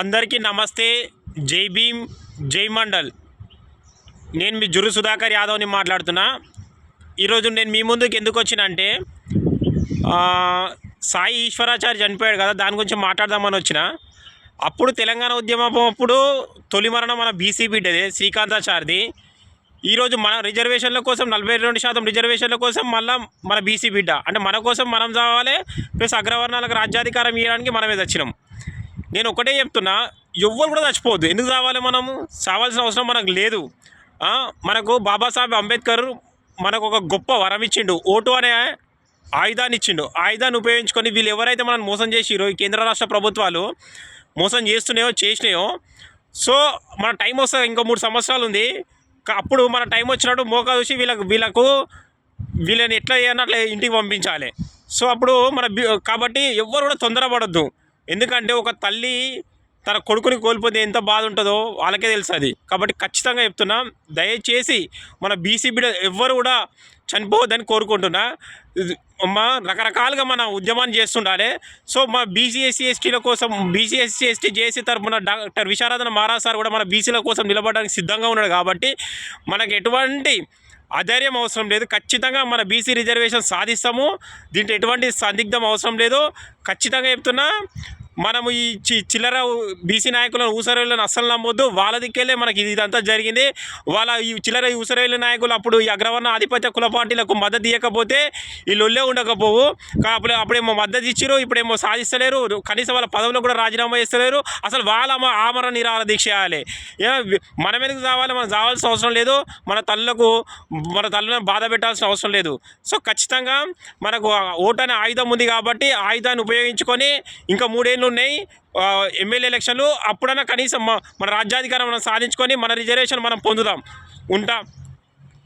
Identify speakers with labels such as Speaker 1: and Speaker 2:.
Speaker 1: అందరికీ నమస్తే. జై భీమ్ జై మండల్. నేను మీ జురు సుధాకర్ యాదవ్ని మాట్లాడుతున్నా. ఈరోజు నేను మీ ముందుకు ఎందుకు వచ్చినంటే సాయి ఈశ్వరాచారి చనిపోయాడు కదా దాని గురించి మాట్లాడదామని వచ్చిన. అప్పుడు తెలంగాణ ఉద్యమం అప్పుడు తొలి మరణం మన బీసీ బిడ్డదే శ్రీకాంతాచారిది. ఈరోజు మన రిజర్వేషన్ల కోసం నలభై రెండు శాతం రిజర్వేషన్ల కోసం మళ్ళీ మన బీసీ బిడ్డ. అంటే మన కోసం మనం చావాలి ప్లస్ అగ్రవర్ణాలకు రాజ్యాధికారం ఇవ్వడానికి మనమే తెచ్చినాం. నేను ఒకటే చెప్తున్నా ఎవ్వరు కూడా చచ్చిపోవద్దు. ఎందుకు రావాలి మనము? చావాల్సిన అవసరం మనకు లేదు. మనకు బాబాసాహెబ్ అంబేద్కర్ మనకు ఒక గొప్ప వరం ఇచ్చిండు. ఓటు అనే ఆయుధాన్ని ఇచ్చిండు. ఆయుధాన్ని ఉపయోగించుకొని వీళ్ళు ఎవరైతే మనం మోసం చేసిరో ఈ కేంద్ర రాష్ట్ర ప్రభుత్వాలు మోసం చేస్తున్నాయో చేసినాయో సో మన టైం వస్తే ఇంకో మూడు సంవత్సరాలు ఉంది. అప్పుడు మన టైం వచ్చినట్టు మోకా చూసి వీళ్ళకు వీళ్ళకు వీళ్ళని ఎట్లా చేయాలని అట్లా ఇంటికి పంపించాలి. సో అప్పుడు మన కాబట్టి ఎవరు కూడా తొందరపడద్దు. ఎందుకంటే ఒక తల్లి తన కొడుకుని కోల్పోతే ఎంత బాధ ఉంటుందో వాళ్ళకే తెలుసు అది. కాబట్టి ఖచ్చితంగా చెప్తున్నా దయచేసి మన బీసీ బిడ్డ ఎవ్వరు కూడా చనిపోవద్దని కోరుకుంటున్నా. మా రకరకాలుగా మన ఉద్యమాన్ని చేస్తుండాలి. సో మా బీసీఎస్సీ ఎస్టీల కోసం బీసీఎస్సీ ఎస్టీ జేసీ తరఫున డాక్టర్ విశారదన మహారాజ్ సార్ కూడా మన బీసీల కోసం నిలబడడానికి సిద్ధంగా ఉన్నాడు కాబట్టి మనకు ఎటువంటి అధైర్యం అవసరం లేదు. ఖచ్చితంగా మన బీసీ రిజర్వేషన్ సాధిస్తాము. దీంట్లో ఎటువంటి సందిగ్ధం అవసరం లేదు. ఖచ్చితంగా చెప్తున్నా మనము ఈ చి చిల్లర బీసీ నాయకులను ఊసరవేళ్ళని అస్సలు నమ్మొద్దు. వాళ్ళ దిక్కెళ్ళే మనకి ఇది ఇదంతా జరిగింది. వాళ్ళ ఈ చిల్లర ఈ ఊసరవేళ్ళ నాయకులు అప్పుడు ఈ అగ్రవర్ణ ఆధిపత్య కుల పార్టీలకు మద్దతు ఇవ్వకపోతే ఈ లొల్లే ఉండకపోవు. కా- అప్పుడు అప్పుడేమో మద్దతు ఇచ్చారు ఇప్పుడేమో సాధిస్తలేరు. కనీసం వాళ్ళ పదవులు కూడా రాజీనామా చేస్తలేరు. అసలు వాళ్ళ ఆమరణ నిరాహార దీక్ష చేయాలి. ఏ మనం ఎందుకు చావాలి? మనం చావాల్సిన అవసరం లేదు. మన తల్లులకు మన తల్లులను బాధ పెట్టాల్సిన అవసరం లేదు. సో ఖచ్చితంగా మనకు ఓటు అనే ఆయుధం ఉంది కాబట్టి ఆయుధాన్ని ఉపయోగించుకొని ఇంకా మూడేళ్ళు ఉన్నాయి ఎమ్మెల్యే ఎలక్షన్లు అప్పుడన్నా కనీసం మన రాజ్యాధికారం మనం సాధించుకొని మన రిజర్వేషన్ మనం పొందుదాం. ఉంటాం?